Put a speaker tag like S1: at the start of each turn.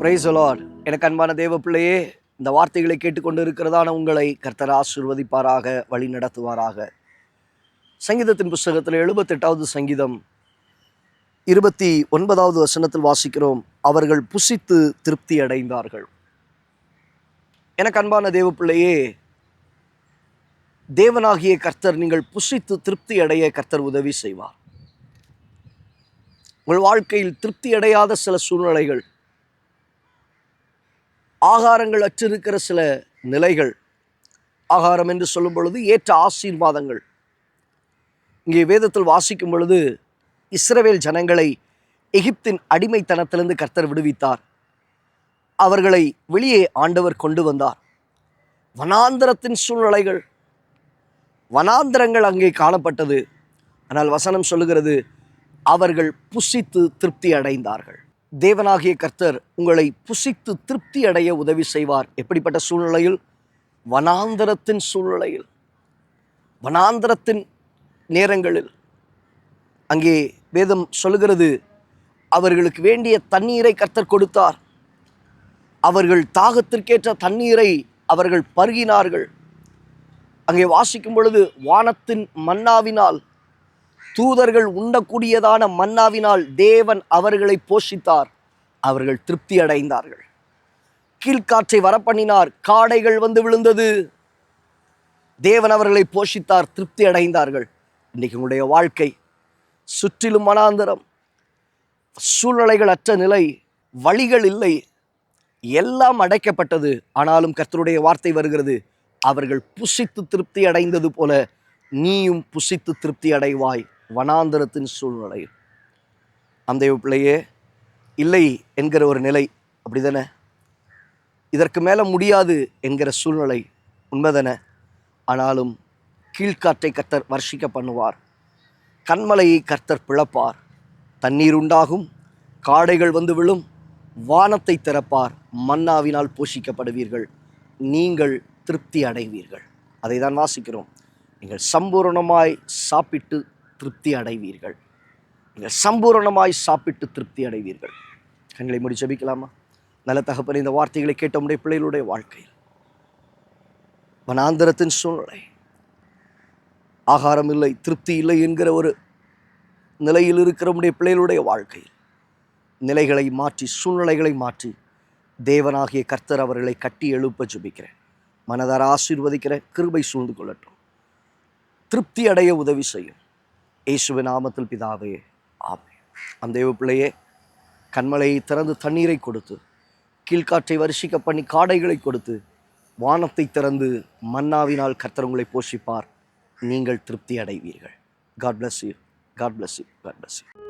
S1: Price Lord எனக்கு அன்பான தேவ பிள்ளையே இந்த வார்த்தைகளை கேட்டுக்கொண்டு இருக்கிறதான உங்களை கர்த்தர் ஆசிர்வதிப்பாராக வழி நடத்துவாராக. சங்கீதத்தின் புஸ்தகத்தில் எழுபத்தெட்டாவது சங்கீதம் இருபத்தி ஒன்பதாவது வசனத்தில் வாசிக்கிறோம் அவர்கள் புசித்து திருப்தி அடைந்தார்கள். எனக்கு அன்பான தேவ பிள்ளையே தேவனாகிய கர்த்தர் நீங்கள் புசித்து திருப்தி அடைய கர்த்தர் உதவி செய்வார். உங்கள் வாழ்க்கையில் திருப்தி அடையாத சில சூழ்நிலைகள் ஆகாரங்கள் அற்றிருக்கிற சில நிலைகள். ஆகாரம் என்று சொல்லும் பொழுது ஏற்ற ஆசீர்வாதங்கள். இங்கே வேதத்தில் வாசிக்கும் பொழுது இஸ்ரவேல் ஜனங்களை எகிப்தின் அடிமைத்தனத்திலிருந்து கர்த்தர் விடுவித்தார். அவர்களை வெளியே ஆண்டவர் கொண்டு வந்தார். வனாந்தரத்தின் சூழ்நிலைகள். வனாந்தரங்கள் அங்கே காணப்பட்டது. ஆனால் வசனம் சொல்லுகிறது அவர்கள் புசித்து திருப்தி அடைந்தார்கள். தேவனாகிய கர்த்தர் உங்களை புசித்து திருப்தி அடைய உதவி செய்வார். எப்படிப்பட்ட சூழ்நிலையில்? வனாந்தரத்தின் சூழ்நிலையில். வனாந்தரத்தின் நேரங்களில். அங்கே வேதம் சொல்லுகிறது அவர்களுக்கு வேண்டிய தண்ணீரை கர்த்தர் கொடுத்தார். அவர்கள் தாகத்திற்கேற்ற தண்ணீரை அவர்கள் பருகினார்கள். அங்கே வாசிக்கும் பொழுது வானத்தின் மன்னாவினால் தூதர்கள் உண்ணக்கூடியதான மன்னாவினால் தேவன் அவர்களை போஷித்தார். அவர்கள் திருப்தி அடைந்தார்கள். கீழ்காற்றை வரப்பண்ணினார். காடைகள் வந்து விழுந்தது. தேவன் அவர்களை போஷித்தார். திருப்தி அடைந்தார்கள். இன்னைக்கு உங்களுடைய வாழ்க்கை சுற்றிலும் மனாந்தரம் சூழ்நிலைகள் அற்ற நிலை. வழிகள் இல்லை. எல்லாம் அடைக்கப்பட்டது. ஆனாலும் கர்த்தருடைய வார்த்தை வருகிறது. அவர்கள் புசித்து திருப்தி அடைந்தது போல நீயும் புசித்து திருப்தி அடைவாய். வனாந்தரத்தின் சூழ்நிலை. அந்த பிள்ளையே இல்லை என்கிற ஒரு நிலை அப்படிதானே? இதற்கு மேலே முடியாது என்கிற சூழ்நிலை உண்மைதானே? ஆனாலும் கீழ்காற்றை கர்த்தர் வர்ஷிக்க பண்ணுவார். கண்மலையை கர்த்தர் பிளப்பார். தண்ணீர் உண்டாகும் காடைகள் வந்து விழும் வானத்தை திறப்பார் மன்னாவினால் போஷிக்கப்படுவீர்கள் நீங்கள் திருப்தி அடைவீர்கள். அதை தான் வாசிக்கிறோம். நீங்கள் சம்பூரணமாய் சாப்பிட்டு திருப்தி அடைவீர்கள். நீங்கள் சம்பூரணமாய் சாப்பிட்டு திருப்தி அடைவீர்கள். கண்களை முடி ஜபிக்கலாமா? நல்ல தகப்பன் இந்த வார்த்தைகளை கேட்ட உடைய பிள்ளைகளுடைய வாழ்க்கையில். வனாந்தரத்தின் சூழ்நிலை. ஆகாரம் இல்லை திருப்தி இல்லை என்கிற ஒரு நிலையில் இருக்கிற உடைய பிள்ளைகளுடைய வாழ்க்கையில். நிலைகளை மாற்றி சூழ்நிலைகளை மாற்றி தேவனாகிய கர்த்தர் அவர்களை கட்டி எழுப்ப ஜபிக்கிறேன். மனதார ஆசீர்வதிக்கிற கிருபை சூழ்ந்து கொள்ளட்டும். திருப்தி அடைய உதவி செய்யும். இயேசுவ நாமத்தில் பிதாவே ஆமே அந்த தேவ பிள்ளையே கண்மலையை திறந்து தண்ணீரை கொடுத்து கீழ்காற்றை வருஷிக்க பண்ணி காடைகளை கொடுத்து வானத்தை திறந்து மன்னாவினால் கர்த்தர் உங்களை போஷிப்பார். நீங்கள் திருப்தி அடைவீர்கள். God bless you God bless you God bless you